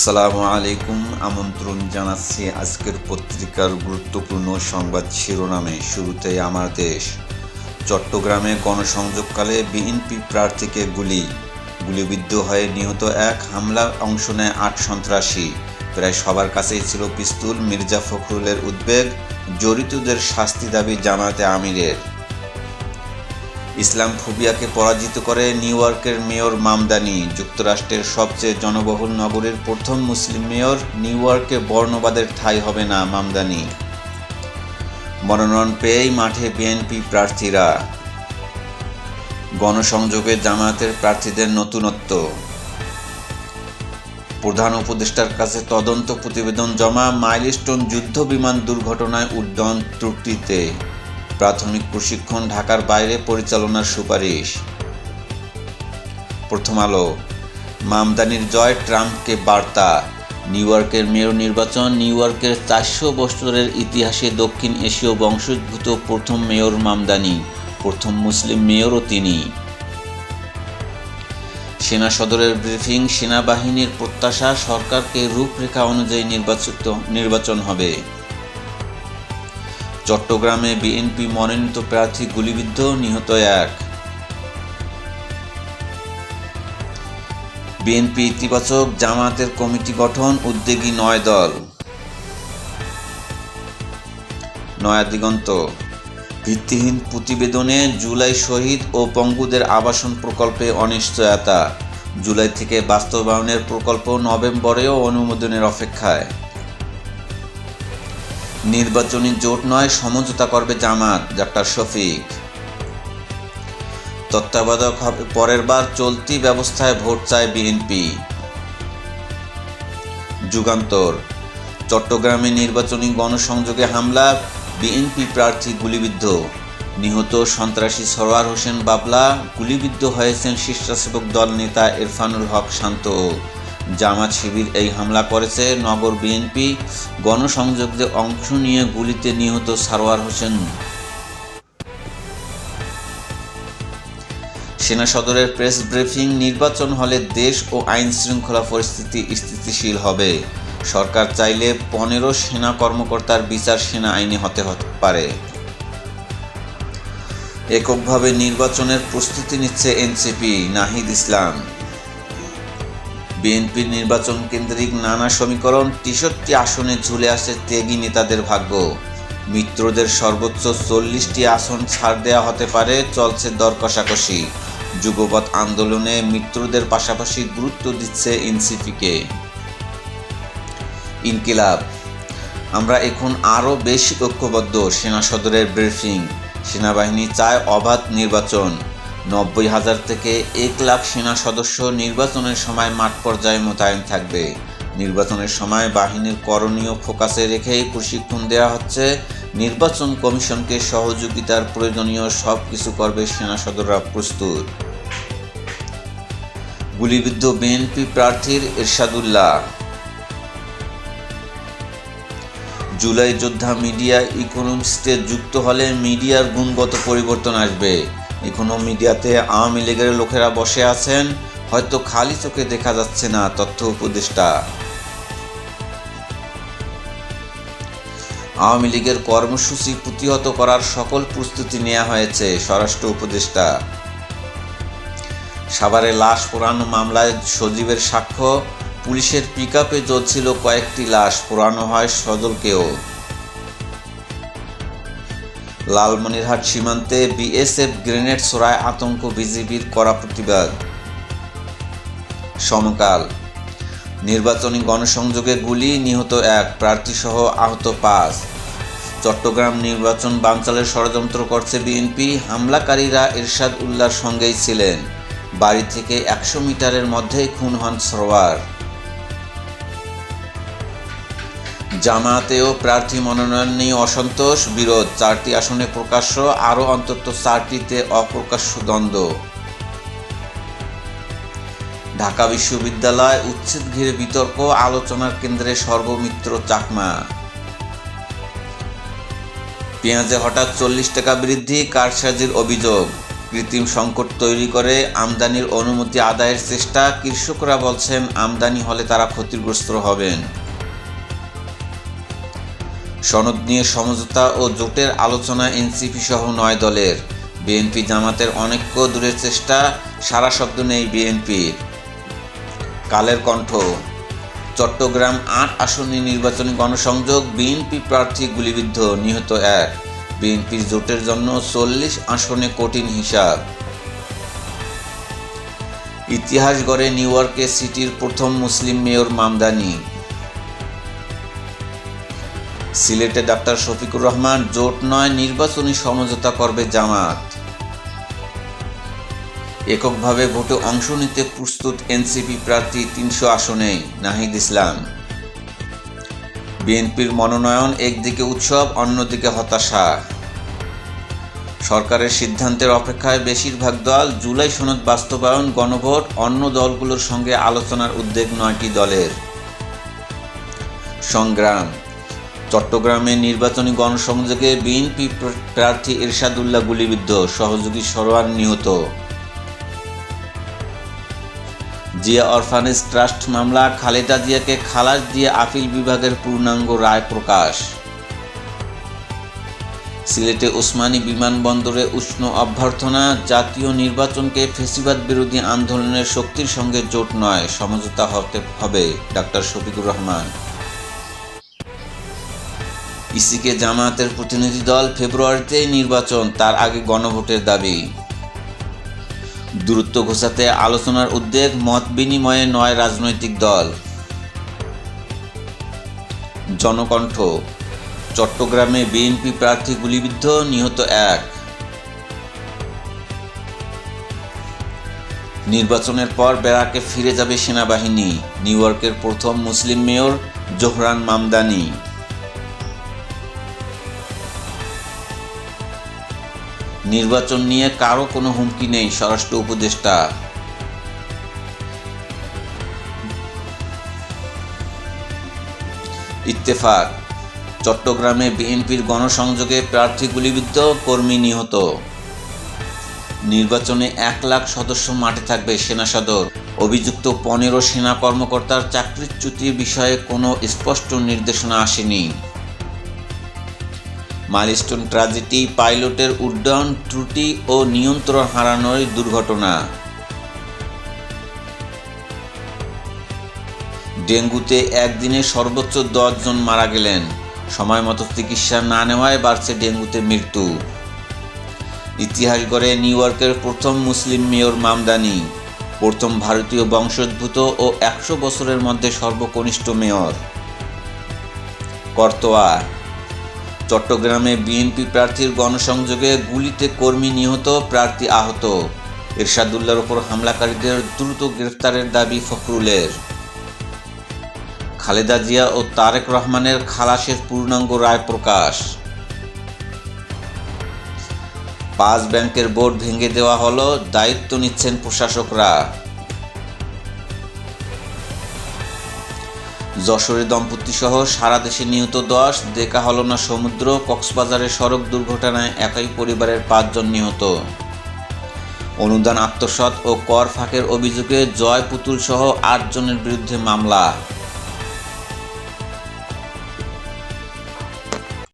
আসসালামু আলাইকুম। আমন্ত্রণ জানাচ্ছি আজকের পত্রিকার গুরুত্বপূর্ণ সংবাদ শিরোনামে। শুরুতেই আমার দেশ। চট্টগ্রামে গণসংযোগকালে বিএনপি প্রার্থীকে গুলি। গুলিবিদ্ধ হয়ে নিহত এক হামলা অংশ নেয় আট সন্ত্রাসী। প্রায় সবার কাছেই ছিল পিস্তুল, মির্জা ফখরুলের উদ্বেগ, জড়িতদের শাস্তি দাবি জামায়াতে আমিরের। ইসলাম ফোবিয়াকে পরাজিত করে নিউ ইয়র্কের মেয়র মামদানি, যুক্তরাষ্ট্রের সবচেয়ে জনবহুল নগরীর প্রথম মুসলিম মেয়র, নিউ ইয়র্কে বর্ণবাদের ঠাঁই হবে না মামদানি। মনোনয়ন পেয়েই মাঠে বিএনপি প্রার্থীরা। গণসংযোগে জামায়াতের প্রার্থীদের নতুনত্ব। প্রধান উপদেষ্টার কাছে তদন্ত প্রতিবেদন জমা, মাইলস্টোন যুদ্ধ বিমান দুর্ঘটনায় উড্ডয়ন ত্রুটিতে। প্রাথমিক প্রশিক্ষণ ঢাকার বাইরে পরিচালনার সুপারিশ। প্রথম আলো, মামদানির জয় ট্রাম্পকে বার্তা। নিউ ইয়র্কের মেয়র নির্বাচন, নিউ ইয়র্কের চারশো বছরের ইতিহাসে দক্ষিণ এশীয় বংশোদ্ভূত প্রথম মেয়র মামদানি, প্রথম মুসলিম মেয়রও তিনি। সেনা সদরের ব্রিফিং, সেনাবাহিনীর প্রত্যাশা, সরকারকে রূপরেখা অনুযায়ী নির্বাচিত নির্বাচন হবে। চট্টগ্রামে বিএনপি মনোনীত প্রার্থী গুলিবিদ্ধ, নিহত এক। বিএনপি ইতিবাচক জামায়াতের কমিটি গঠন, উদ্যোগী নয় দল। নয়া দিগন্ত। ভিত্তিহীন প্রতিবেদনে জুলাই শহীদ ও পঙ্গুদের আবাসন প্রকল্পে অনিশ্চয়তা। জুলাই থেকে বাস্তবায়নের প্রকল্প নভেম্বরেও অনুমোদনের অপেক্ষায়। নির্বাচনী জোট নয়, সমঝোতা করবে জামাত, ডাক্তার শফিক। তত্ত্বাবধায়ক হবে পরের বার চলতি ব্যবস্থায় ভোট চায় বিএনপি। যুগান্তর। চট্টগ্রামে নির্বাচনী গণসংযোগে হামলা, বিএনপি প্রার্থী গুলিবিদ্ধ। নিহত সন্ত্রাসী সরোয়ার হোসেন বাবলা, গুলিবিদ্ধ হয়েছেন স্বেচ্ছাসেবক দল নেতা ইরফানুল হক শান্ত। জামাত শিবির এই হামলা করেছে। নগর বিএনপি গণসংযোগে অংশ নিয়ে গুলিতে নিহত সারোয়ার হোসেন। সেনা সদরের প্রেস ব্রিফিং, নির্বাচন হলে দেশ ও আইন শৃঙ্খলা পরিস্থিতি স্থিতিশীল হবে। সরকার চাইলে পনেরো সেনা কর্মকর্তার বিচার সেনা আইনে হতে হতে পারে। এককভাবে নির্বাচনের প্রস্তুতি নিচ্ছে এনসিপি, নাহিদ ইসলাম। বিএনপির নির্বাচন কেন্দ্রিক নানা সমীকরণ তেষট্টি আসনে ঝুলে আসে ত্যাগী নেতাদের ভাগ্য। মিত্রদের সর্বোচ্চ চল্লিশটি আসন ছাড় দেওয়া হতে পারে, চলছে দর কষাকষি। যুগপৎ আন্দোলনে মিত্রদের পাশাপাশি গুরুত্ব দিচ্ছে এনসিপিকে। ইনকিলাব। আমরা এখন আরও বেশি ঐক্যবদ্ধ, সেনা সদরের ব্রিফিং। সেনাবাহিনী চায় অবাধ নির্বাচন। নব্বই হাজার থেকে এক লাখ সেনা সদস্য নির্বাচনের সময় মাঠ পর্যায়ে মোতায়েন থাকবে। নির্বাচনের সময় বাহিনীর করণীয় ফোকাসে রেখেই প্রশিক্ষণ দেওয়া হচ্ছে। নির্বাচন কমিশনকে সহযোগিতার প্রয়োজনীয় সব কিছু করবে সেনা সদররা প্রস্তুত। গুলিবিদ্ধ বিএনপি প্রার্থীর এরশাদুল্লাহ। জুলাই যোদ্ধা মিডিয়া ইকোনমিস্টে যুক্ত হলে মিডিয়ার গুণগত পরিবর্তন আসবে। এখনও মিডিয়াতে আওয়ামী লীগের লোকেরা বসে আছেন, হয়তো খালি চোখে দেখা যাচ্ছে না তথ্য উপদেষ্টা। আওয়ামী লীগের কর্মসূচি প্রতিহত করার সকল প্রস্তুতি নেওয়া হয়েছে, স্বরাষ্ট্র উপদেষ্টা। সাভারে লাশ পোড়ানো মামলায় সজীবের সাক্ষ্য, পুলিশের পিক আপে জ্বলছিল কয়েকটি লাশ, পোড়ানো হয় সজলকেও। লালমনিরহাট সীমান্তে বিএসএফ গ্রেনেড ছোড়ায় আতঙ্ক, বিজিবির কড়া প্রতিবাদ। সমকাল। নির্বাচনী গণসংযোগে গুলি নিহত এক, প্রার্থীসহ আহত পাঁচ। চট্টগ্রাম নির্বাচন বানচালের ষড়যন্ত্র করছে বিএনপি। হামলাকারীরা এরশাদ উল্লাহর সঙ্গেই ছিলেন। বাড়ি থেকে একশো মিটারের মধ্যেই খুন হন সরোয়ার। জামাতেও প্রার্থী মনোনয়ন নিয়ে অসন্তোষ, বিরোধ। চারটি আসনে প্রকাশ্য, আরও অন্তত চারটিতে অপ্রকাশ্য দ্বন্দ্ব। ঢাকা বিশ্ববিদ্যালয় উচ্ছেদ ঘিরে বিতর্ক, আলোচনার কেন্দ্রে সর্বমিত্র চাকমা। পেঁয়াজে হঠাৎ চল্লিশ টাকা বৃদ্ধি, কারসাজির অভিযোগ। কৃত্রিম সংকট তৈরি করে আমদানির অনুমতি আদায়ের চেষ্টা, কৃষকরা বলছেন, আমদানি হলে তারা ক্ষতিগ্রস্ত হবেন। সনদ নিয়ে সমঝোতা ও জোটের আলোচনা এনসিপি সহ নয় দলের। বিএনপি জামাতের অনেক্য দূরের চেষ্টা, সারা শব্দ নেই বিএনপির। কালের কণ্ঠ, চট্টগ্রাম আট আসনে নির্বাচনী গণসংযোগ, বিএনপি প্রার্থী গুলিবিদ্ধ, নিহত এক। বিএনপির জোটের জন্য চল্লিশ আসনে কঠিন হিসাব। ইতিহাস গড়ে নিউ ইয়র্কে সিটির প্রথম মুসলিম মেয়র মামদানি। সিলেটে ডাক্তার শফিকুর রহমান, জোট নয়, নির্বাচনী সমঝোতা করবে জামাত। এককভাবে ভোটে অংশ নিতে প্রস্তুত এনসিপি প্রার্থী তিনশো আসনেই, নাহিদ ইসলাম। বিএনপির মনোনয়ন একদিকে উৎসব, অন্যদিকে হতাশা। সরকারের সিদ্ধান্তের অপেক্ষায় বেশিরভাগ দল জুলাই সনদ বাস্তবায়ন, গণভোট, অন্য দলগুলোর সঙ্গে আলোচনার উদ্যোগ নয়টি দলের। সংগ্রাম। চট্টগ্রামে নির্বাচনী গণসংযোগে বিএনপি প্রার্থী এরশাদুল্লাহ গুলিবিদ্ধ, সহযোগী সরোয়ার নিহত। জিয়া অরফানেজ ট্রাস্ট মামলা, খালেদা জিয়াকে খালাস দিয়ে আপিল বিভাগের পূর্ণাঙ্গ রায় প্রকাশ। সিলেটে ওসমানী বিমানবন্দরে উষ্ণ অভ্যর্থনা, জাতীয় নির্বাচনকে ফেসিবাদ বিরোধী আন্দোলনের শক্তির সঙ্গে জোট নয়, সমঝোতা হতে হবে, ডাক্তার শফিকুর রহমান। ইসিকে জামায়াতের প্রতিনিধি দল ফেব্রুয়ারিতেই নির্বাচন, তার আগে গণভোটের দাবি। দূরত্ব ঘোষাতে আলোচনার উদ্যোগ মত বিনিময়ে নয় রাজনৈতিক দল। জনকণ্ঠ, চট্টগ্রামে বিএনপি প্রার্থী গুলিবিদ্ধ, নিহত এক। নির্বাচনের পর বেড়াকে ফিরে যাবে সেনাবাহিনী, নিউ ইয়র্কের প্রথম মুসলিম মেয়র জোহরান মামদানি। নির্বাচন নিয়ে কারও কোনো হুমকি নেই স্বরাষ্ট্র উপদেষ্টা। ইত্তেফাক, চট্টগ্রামে বিএনপির গণসংযোগে প্রার্থী গুলিবিদ্ধ, কর্মী নিহত। নির্বাচনে এক লাখ সদস্য মাঠে থাকবে সেনা সদর। অভিযুক্ত পনেরো সেনা কর্মকর্তার চাকরিচ্যুতির বিষয়ে কোনো স্পষ্ট নির্দেশনা আসেনি। মাইলস্টোন ট্র্যাজেডি পাইলটের উড্ডয়ন, ত্রুটি ও নিয়ন্ত্রণ হারানোর দুর্ঘটনা। ডেঙ্গুতে একদিনে সর্বোচ্চ দশ জন মারা গেলেন। সময় মতো চিকিৎসা না নেওয়ায় বাড়ছে ডেঙ্গুতে মৃত্যু। ইতিহাস গড়ে নিউ ইয়র্কের প্রথম মুসলিম মেয়র মামদানি, প্রথম ভারতীয় বংশোদ্ভূত ও একশো বছরের মধ্যে সর্বকনিষ্ঠ মেয়র। কর্তোয়া চট্টগ্রামে বিএনপি প্রার্থীর গণসংযোগে গুলিতে কর্মী নিহত প্রার্থী আহত। এরশাদুল্লার ওপর হামলাকারীদের দ্রুত গ্রেফতারের দাবি ফখরুলের। খালেদা জিয়া ও তারেক রহমানের খালাসের পূর্ণাঙ্গ রায় প্রকাশ। পাঁচ ব্যাংকের বোর্ড ভেঙে দেওয়া হলো, দায়িত্ব নিচ্ছেন প্রশাসকরা। যশোরে দম্পতি সহ সারা দেশে নিহত দশ, দেখা হল না সমুদ্র কক্সবাজারের সড়ক দুর্ঘটনায় একই পরিবারের পাঁচজন নিহত। অনুদান, আত্মসৎ ও কর ফাঁকের অভিযোগে জয় পুতুল সহ আটজনের বিরুদ্ধে মামলা।